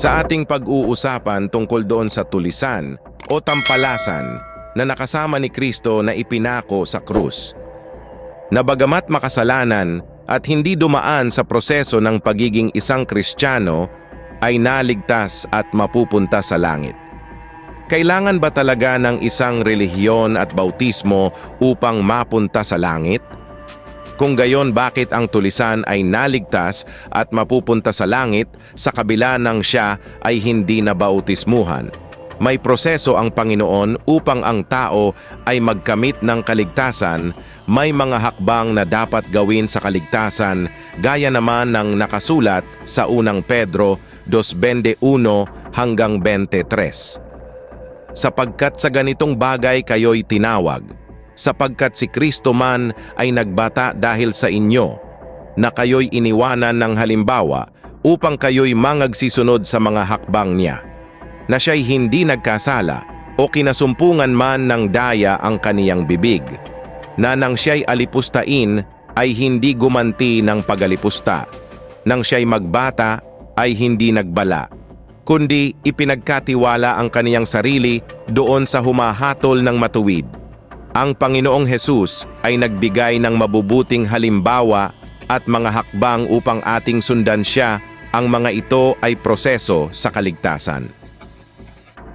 Sa ating pag-uusapan tungkol doon sa tulisan o tampalasan na nakasama ni Kristo na ipinako sa krus. Na bagamat makasalanan at hindi dumaan sa proseso ng pagiging isang Kristiyano, ay naligtas at mapupunta sa langit. Kailangan ba talaga ng isang relihiyon at bautismo upang mapunta sa langit? Kung gayon bakit ang tulisan ay naligtas at mapupunta sa langit sa kabila ng siya ay hindi na bautismuhan? May proseso ang Panginoon upang ang tao ay magkamit ng kaligtasan, may mga hakbang na dapat gawin sa kaligtasan gaya naman ng nakasulat sa unang Pedro 2.21 hanggang 23 sapagkat sa ganitong bagay kayo'y tinawag, sapagkat si Kristo man ay nagbata dahil sa inyo, na kayo'y iniwanan ng halimbawa upang kayo'y mangagsisunod sa mga hakbang niya, na siya'y hindi nagkasala o kinasumpungan man ng daya ang kaniyang bibig, na nang siya'y alipustain ay hindi gumanti ng pagalipusta, nang siya'y magbata ay hindi nagbala kundi ipinagkatiwala ang kaniyang sarili doon sa humahatol ng matuwid. Ang Panginoong Hesus ay nagbigay ng mabubuting halimbawa at mga hakbang upang ating sundan siya, ang mga ito ay proseso sa kaligtasan.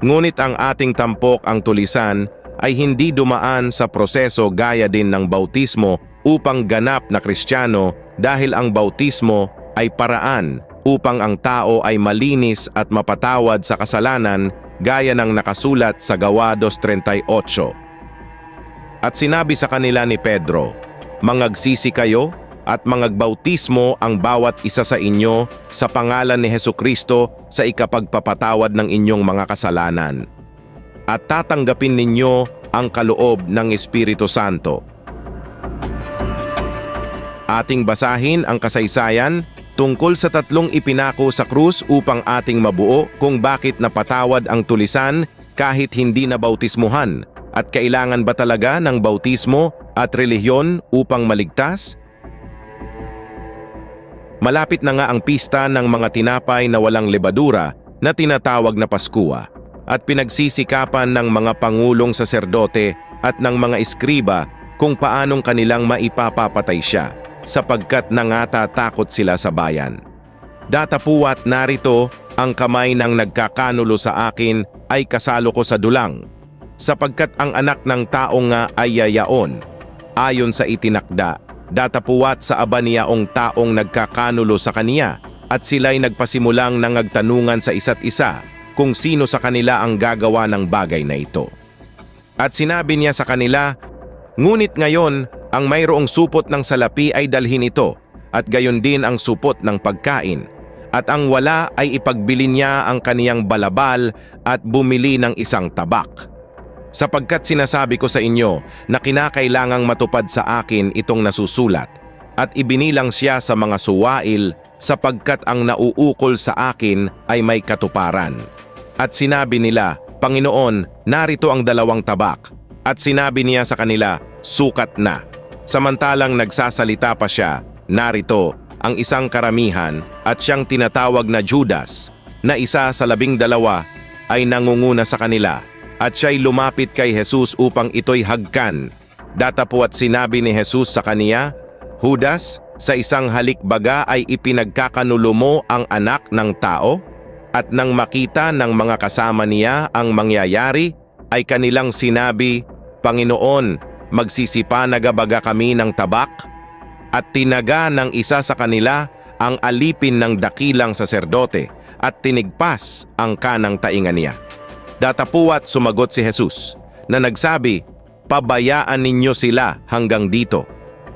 Ngunit ang ating tampok ang tulisan ay hindi dumaan sa proseso gaya din ng bautismo upang ganap na Kristiyano dahil ang bautismo ay paraan upang ang tao ay malinis at mapatawad sa kasalanan gaya ng nakasulat sa Gawa 2.38. At sinabi sa kanila ni Pedro, Mangagsisi kayo at mangagbautismo ang bawat isa sa inyo sa pangalan ni Heso Kristo sa ikapagpapatawad ng inyong mga kasalanan. At tatanggapin ninyo ang kaloob ng Espiritu Santo. Ating basahin ang kasaysayan tungkol sa tatlong ipinako sa krus upang ating mabuo kung bakit napatawad ang tulisan kahit hindi na bautismuhan at kailangan ba talaga ng bautismo at relihiyon upang maligtas? Malapit na nga ang pista ng mga tinapay na walang lebadura na tinatawag na Paskua at pinagsisikapan ng mga pangulong saserdote at ng mga eskriba kung paanong kanilang maipapapatay siya sapagkat nangatatakot sila sa bayan. Datapuat narito ang kamay ng nagkakanulo sa akin ay kasalo ko sa dulang, sapagkat ang anak ng tao nga ay yayaon, ayon sa itinakda, datapuat sa aba niyaong taong nagkakanulo sa kaniya, at sila'y nagpasimulang nangagtanungan sa isa't isa kung sino sa kanila ang gagawa ng bagay na ito. At sinabi niya sa kanila, Ngunit ngayon, ang mayroong supot ng salapi ay dalhin ito, at gayon din ang supot ng pagkain. At ang wala ay ipagbili niya ang kaniyang balabal at bumili ng isang tabak. Sapagkat sinasabi ko sa inyo na kinakailangang matupad sa akin itong nasusulat, at ibinilang siya sa mga suwail sapagkat ang nauukol sa akin ay may katuparan. At sinabi nila, Panginoon, narito ang dalawang tabak. At sinabi niya sa kanila, sukat na. Samantalang nagsasalita pa siya, narito ang isang karamihan at siyang tinatawag na Judas, na isa sa labing dalawa ay nangunguna sa kanila at siya'y lumapit kay Jesus upang ito'y hagkan. Datapuat sinabi ni Jesus sa kaniya, Judas, sa isang halikbaga ay ipinagkakanulo mo ang anak ng tao? At nang makita ng mga kasama niya ang mangyayari, ay kanilang sinabi, Panginoon, magsisipa nagabaga kami ng tabak? At tinaga ng isa sa kanila ang alipin ng dakilang saserdote at tinigpas ang kanang taingan niya. Datapuat sumagot si Jesus na nagsabi, Pabayaan ninyo sila hanggang dito.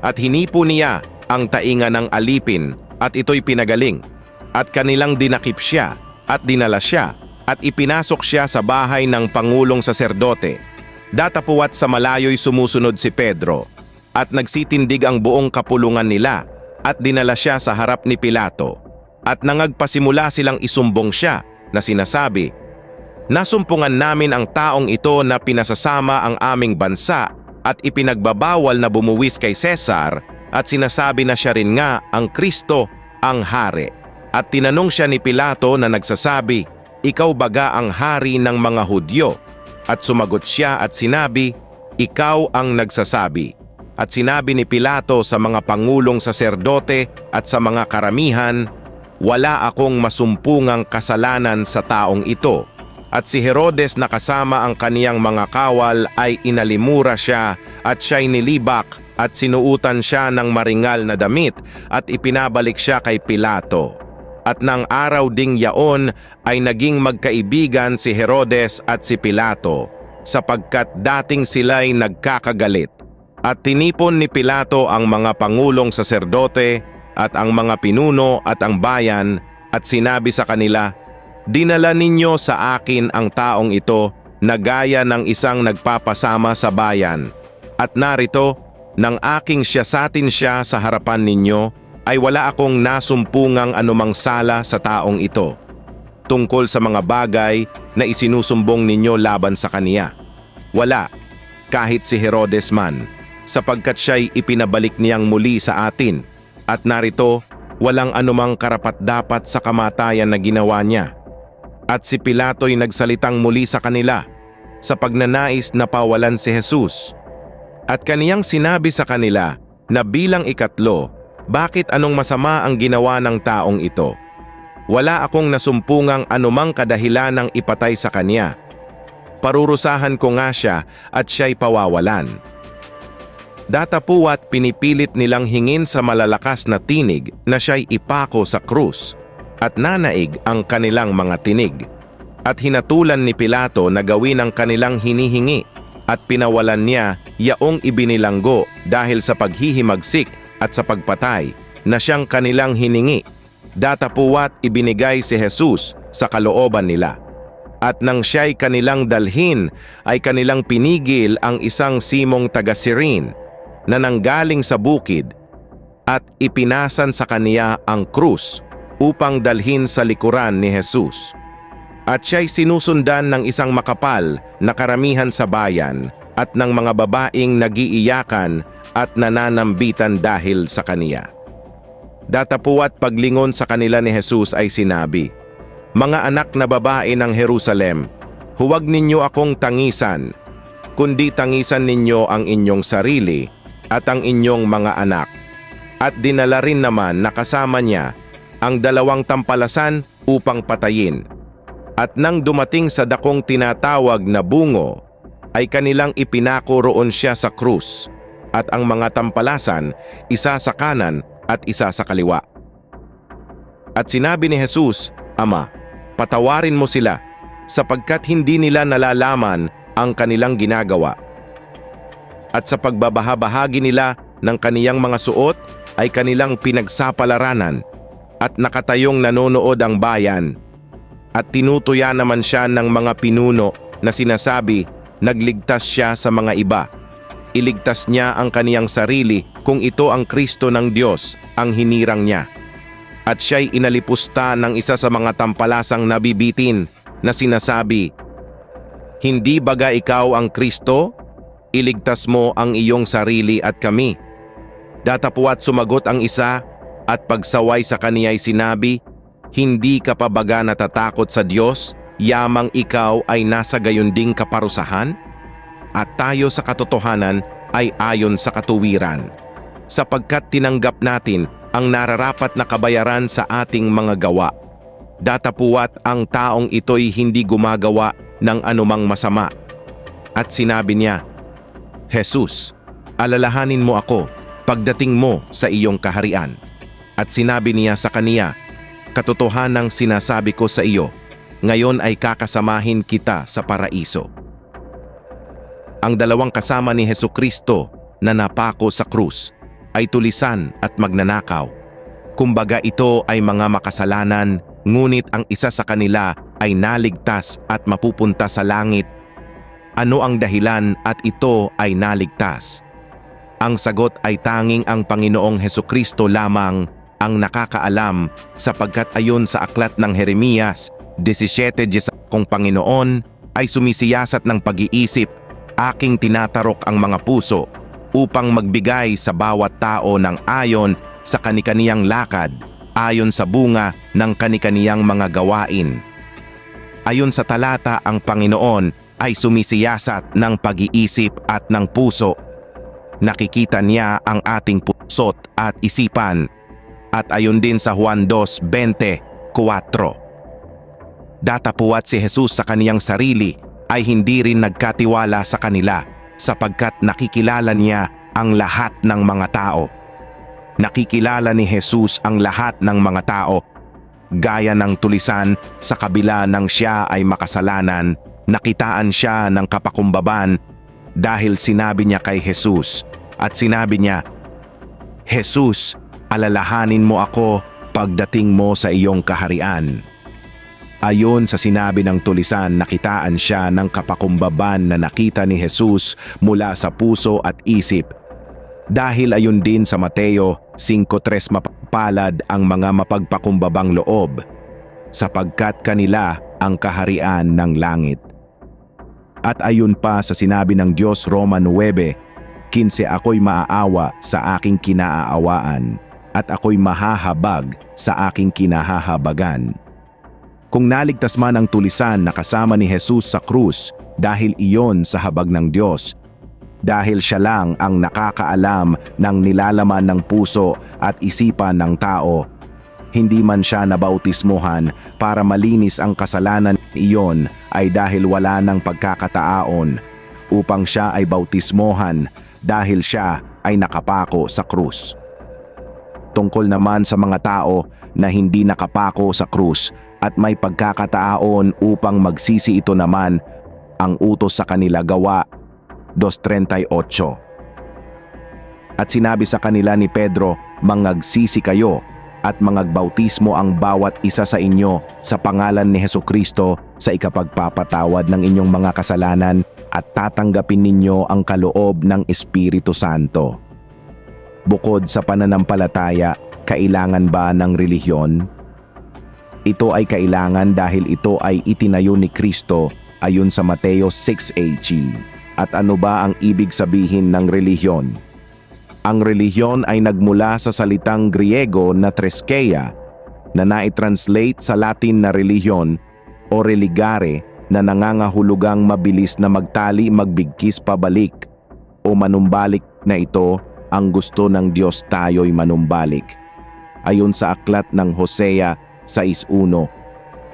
At hinipo niya ang tainga ng alipin at ito'y pinagaling. At kanilang dinakip siya at dinala siya at ipinasok siya sa bahay ng Pangulong Saserdote Datapuat sa malayo'y sumusunod si Pedro at nagsitindig ang buong kapulungan nila at dinala siya sa harap ni Pilato at nangagpasimula silang isumbong siya na sinasabi, Nasumpungan namin ang taong ito na pinasasama ang aming bansa at ipinagbabawal na bumuwis kay Cesar at sinasabi na siya rin nga ang Kristo ang hari. At tinanong siya ni Pilato na nagsasabi, Ikaw baga ang hari ng mga Hudyo? At sumagot siya at sinabi, Ikaw ang nagsasabi. At sinabi ni Pilato sa mga pangulong saserdote at sa mga karamihan, Wala akong masumpungang kasalanan sa taong ito. At si Herodes na kasama ang kaniyang mga kawal ay inalimura siya at siya'y nilibak at sinuutan siya ng maringal na damit at ipinabalik siya kay Pilato. At nang araw ding yaon ay naging magkaibigan si Herodes at si Pilato sapagkat dating sila'y nagkakagalit. At tinipon ni Pilato ang mga pangulong saserdote at ang mga pinuno at ang bayan at sinabi sa kanila, Dinala ninyo sa akin ang taong ito na gaya ng isang nagpapasama sa bayan. At narito, nang aking siyasatin siya sa harapan ninyo, ay wala akong nasumpungang anumang sala sa taong ito tungkol sa mga bagay na isinusumbong ninyo laban sa kaniya. Wala, kahit si Herodes man, sapagkat siya'y ipinabalik niyang muli sa atin, at narito, walang anumang karapat-dapat sa kamatayan na ginawa niya. At si Pilato'y nagsalitang muli sa kanila sa pagnanais na pawalan si Jesus. At kaniyang sinabi sa kanila na bilang ikatlo, bakit anong masama ang ginawa ng taong ito? Wala akong nasumpungang anumang kadahilan ng ipatay sa kanya. Parurusahan ko nga siya at siya'y pawawalan. Datapuat pinipilit nilang hingin sa malalakas na tinig na siya'y ipako sa krus at nanaig ang kanilang mga tinig. At hinatulan ni Pilato na gawin ang kanilang hinihingi at pinawalan niya yaong ibinilanggo dahil sa paghihimagsik at sa pagpatay na siyang kanilang hiningi. Datapuat ibinigay si Jesus sa kalooban nila. At nang siya'y kanilang dalhin ay kanilang pinigil ang isang simong taga-Sirin na nanggaling sa bukid at ipinasan sa kaniya ang krus upang dalhin sa likuran ni Jesus. At siya'y sinusundan ng isang makapal na karamihan sa bayan at ng mga babaeng nagiiyakan at nananambitan dahil sa kaniya. Datapuat paglingon sa kanila ni Jesus ay sinabi, Mga anak na babae ng Jerusalem, huwag ninyo akong tangisan, kundi tangisan ninyo ang inyong sarili at ang inyong mga anak. At dinala rin naman na kasama niya ang dalawang tampalasan upang patayin. At nang dumating sa dakong tinatawag na bungo, ay kanilang ipinako roon siya sa krus, at ang mga tampalasan, isa sa kanan at isa sa kaliwa. At sinabi ni Jesus, Ama, patawarin mo sila, sapagkat hindi nila nalalaman ang kanilang ginagawa. At sa pagbabahabahagi nila ng kaniyang mga suot, ay kanilang pinagsapalaranan at nakatayong nanonood ang bayan. At tinutuya naman siya ng mga pinuno na sinasabi nagligtas siya sa mga iba. Iligtas niya ang kaniyang sarili kung ito ang Kristo ng Diyos, ang hinirang niya. At siya'y inalipusta ng isa sa mga tampalasang nabibitin na sinasabi, Hindi baga ikaw ang Kristo? Iligtas mo ang iyong sarili at kami. Datapuat sumagot ang isa at pagsaway sa kaniya'y sinabi, Hindi ka pa baga natatakot sa Diyos, yamang ikaw ay nasa gayon ding kaparusahan? At tayo sa katotohanan ay ayon sa katuwiran, sapagkat tinanggap natin ang nararapat na kabayaran sa ating mga gawa. Datapuat ang taong ito'y hindi gumagawa ng anumang masama. At sinabi niya, Jesus, alalahanin mo ako pagdating mo sa iyong kaharian. At sinabi niya sa kaniya, Katotohanang sinasabi ko sa iyo, ngayon ay kakasamahin kita sa paraiso. Ang dalawang kasama ni Heso Kristo na napako sa krus ay tulisan at magnanakaw. Kumbaga ito ay mga makasalanan, ngunit ang isa sa kanila ay naligtas at mapupunta sa langit. Ano ang dahilan at ito ay naligtas? Ang sagot ay tanging ang Panginoong Heso Kristo lamang ang nakakaalam sapagkat ayon sa aklat ng Jeremias 17.10 kung Panginoon ay sumisiyasat ng pag-iisip, aking tinatarok ang mga puso upang magbigay sa bawat tao ng ayon sa kanikaniyang lakad, ayon sa bunga ng kanikaniyang mga gawain. Ayon sa talata, ang Panginoon ay sumisiyasat ng pag-iisip at ng puso. Nakikita niya ang ating pusot at isipan. At ayon din sa Juan 2.20, 4. Datapuat si Jesus sa kaniyang sarili ay hindi rin nagkatiwala sa kanila sapagkat nakikilala niya ang lahat ng mga tao. Nakikilala ni Jesus ang lahat ng mga tao gaya ng tulisan sa kabila ng siya ay makasalanan, nakitaan siya ng kapakumbaban dahil sinabi niya kay Jesus at sinabi niya, Jesus, alalahanin mo ako pagdating mo sa iyong kaharian. Ayon sa sinabi ng tulisan, nakitaan siya ng kapakumbaban na nakita ni Jesus mula sa puso at isip. Dahil ayon din sa Mateo 5.3 mapapalad ang mga mapagpakumbabang loob, sapagkat kanila ang kaharian ng langit. At ayon pa sa sinabi ng Diyos Roma 9, 15 ako'y maaawa sa aking kinaaawaan at ako'y mahahabag sa aking kinahahabagan. Kung naligtas man ang tulisan na kasama ni Jesus sa krus dahil iyon sa habag ng Diyos, dahil siya lang ang nakakaalam ng nilalaman ng puso at isipan ng tao, hindi man siya nabautismuhan para malinis ang kasalanan iyon ay dahil wala ng pagkakataon upang siya ay bautismohan dahil siya ay nakapako sa krus. Tungkol naman sa mga tao na hindi nakapako sa krus at may pagkakataon upang magsisi ito naman ang utos sa kanila gawa 2.38. At sinabi sa kanila ni Pedro, mangagsisi kayo at mangagbautismo ang bawat isa sa inyo sa pangalan ni Heso Kristo sa ikapagpapatawad ng inyong mga kasalanan at tatanggapin ninyo ang kaloob ng Espiritu Santo. Bukod sa pananampalataya, kailangan ba ng relihiyon? Ito ay kailangan dahil ito ay itinayo ni Kristo ayon sa Mateo 6.18. At ano ba ang ibig sabihin ng relihiyon? Ang relihiyon ay nagmula sa salitang Griego na treskeia na naitranslate sa Latin na relihiyon o religare na nangangahulugang mabilis na magtali magbigkis pabalik o manumbalik na ito ang gusto ng Diyos tayo'y manumbalik. Ayon sa aklat ng Hosea 6.1,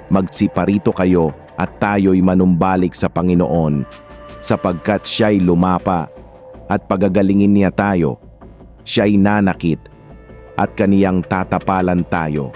Magsiparito kayo at tayo'y manumbalik sa Panginoon sapagkat siya'y lumapa at pagagalingin niya tayo, siya'y nanakit at kaniyang tatapalan tayo.